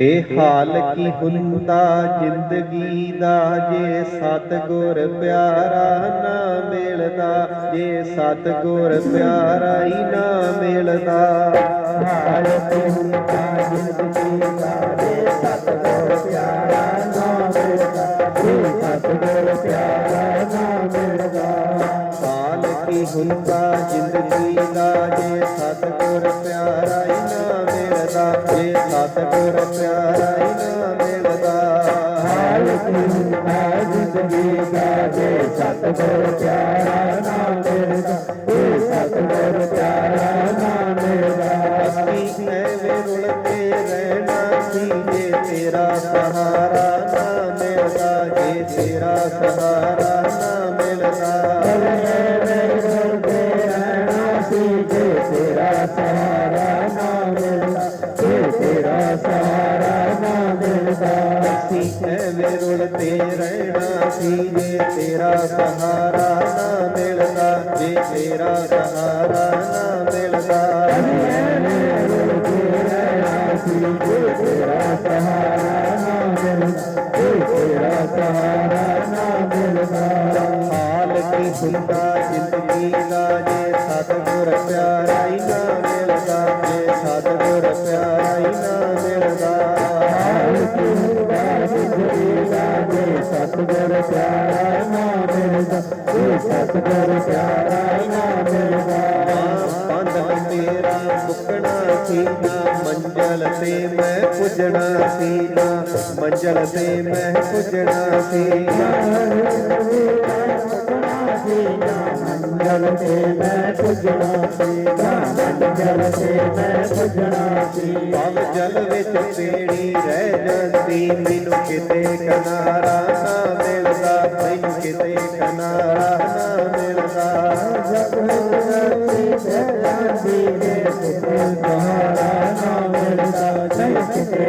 ਇਹ ਹਾਲ ਕੀ ਹੁੰਦਾ ਜ਼ਿੰਦਗੀ ਦਾ? ਜੇ ਸਤਗੁਰ ਪਿਆਰਾ ਨਾ ਮਿਲਦਾ, ਜੇ ਸਤਗੁਰ ਪਿਆਰਾ ਹੀ ਨਾ ਮਿਲਦਾ। ਹਾਲ ਤੇ ਹੁੰਦਾ ਜ਼ਿੰਦਗੀ ਹਾਲ ਕੀ ਹੁੰਦਾ ਜ਼ਿੰਦਗੀ ਦਾ ਜੇ ਸਤਗੁਰ ਪਿਆਰਾ ਹੀ ਨਾ ਮਿਲਦਾ ਜੇ ਸਤਗੁਰ ਪਿਆਰਾ ਹੀ ਨਾ ਮਿਲਦਾ ਹਾਲ ਤੇ ਹੁੰਦਾ ਜ਼ਿੰਦਗੀ ਦਾ ਜੇ ਸਤਿਗੁਰ ਪਿਆਰਾ ਨਾ ਮਿਲਦਾ ਜੇ ਸਤਿਗੁਰ ਪਿਆਰਾ ਨਾ ਮਿਲਦਾ ਅਸੀਂ ਐਵੇਂ ਰੁਲਦੇ ਰਹਿਣਾ ਸੀ ਜੇ ਤੇਰਾ ਸਹਾਰਾ ਨਾ ਮਿਲਦਾ ਜੇ ਤੇਰਾ ਸਹਾਰਾ है विरुण तेरणा हाँ, सीने तेरा सहारा ना मिलता। जे तेरा सहारा ना मिलता। तेरा सहारा ना की सुनता ज़िंदगी जे सतगुर प्यारा ना सतगुर प्यारा नाम मिलदा हे सतगुर प्यारा मंजल ते मैं पुजणा थींदा मंजल से मैं पुजणा थींदा जल से मैं पुजना पावन जल से मैं पुजना पाव जल विच पीणी रह जाती मैनू किते कनारा, ना मिलदा मैनू किते कनारा, ना मिलदा जब किते कनारा, ना मिलदा जब किते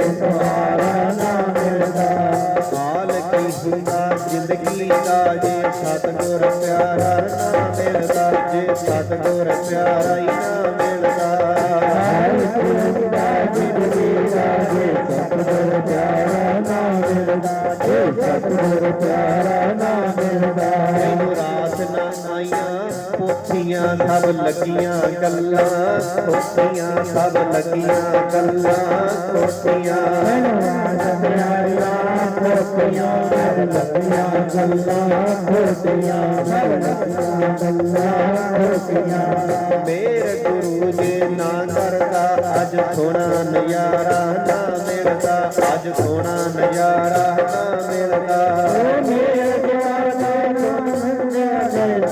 ਪਿਆਰਾ ਨਾ ਮਿਲਦਾ ਜੇ ਸਤਿਗੁਰ ਪਿਆਰਾ ਹੀ ਨਾ ਮਿਲਦਾ ਸਤਿਗੁਰ ਪਿਆਰਾ ਨਾ ਮਿਲਦਾ ਮੈਨੂੰ ਰਾਤ ਨਾ ਆਈਆਂ ਪੋਥੀਆਂ ਸਭ ਲੱਗੀਆਂ ਗੱਲਾਂ ਪੋਥੀਆਂ ਸਭ ਲੱਗੀਆਂ ਗੱਲਾਂ ਪੋਥੀਆਂ दिया मेरे गुरु जी ना करता अज सोना नज़ारा ना मिलता अज सोना नज़ारा ना मिलता।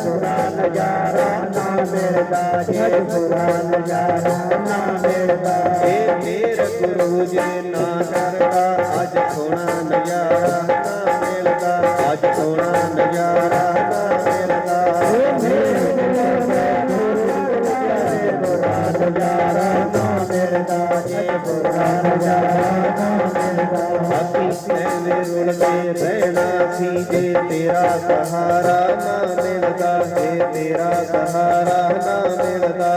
सोना नज़ारा ना मिलता ये सोना नज़ारा ना मिलता गुरु जी ना करता आज सोना नज़ारा हमें लगा आज सोना नज़ारा हमें लगा नज़ारा हमें लगा ये बुरा नज़ारा मैंने रुल तेरा सहारा ना मिलता है तेरा सहारा ना मिलता।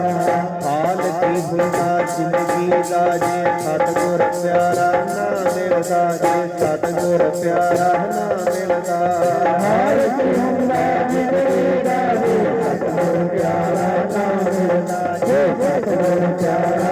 हाल की बिना ज़िंदगी लाजे सतगुर प्यारा ना मिलता साजे सतगुर प्यारा ना मिलता हाल सतगुर प्यारा ना मिलता जे सतगुर प्यारा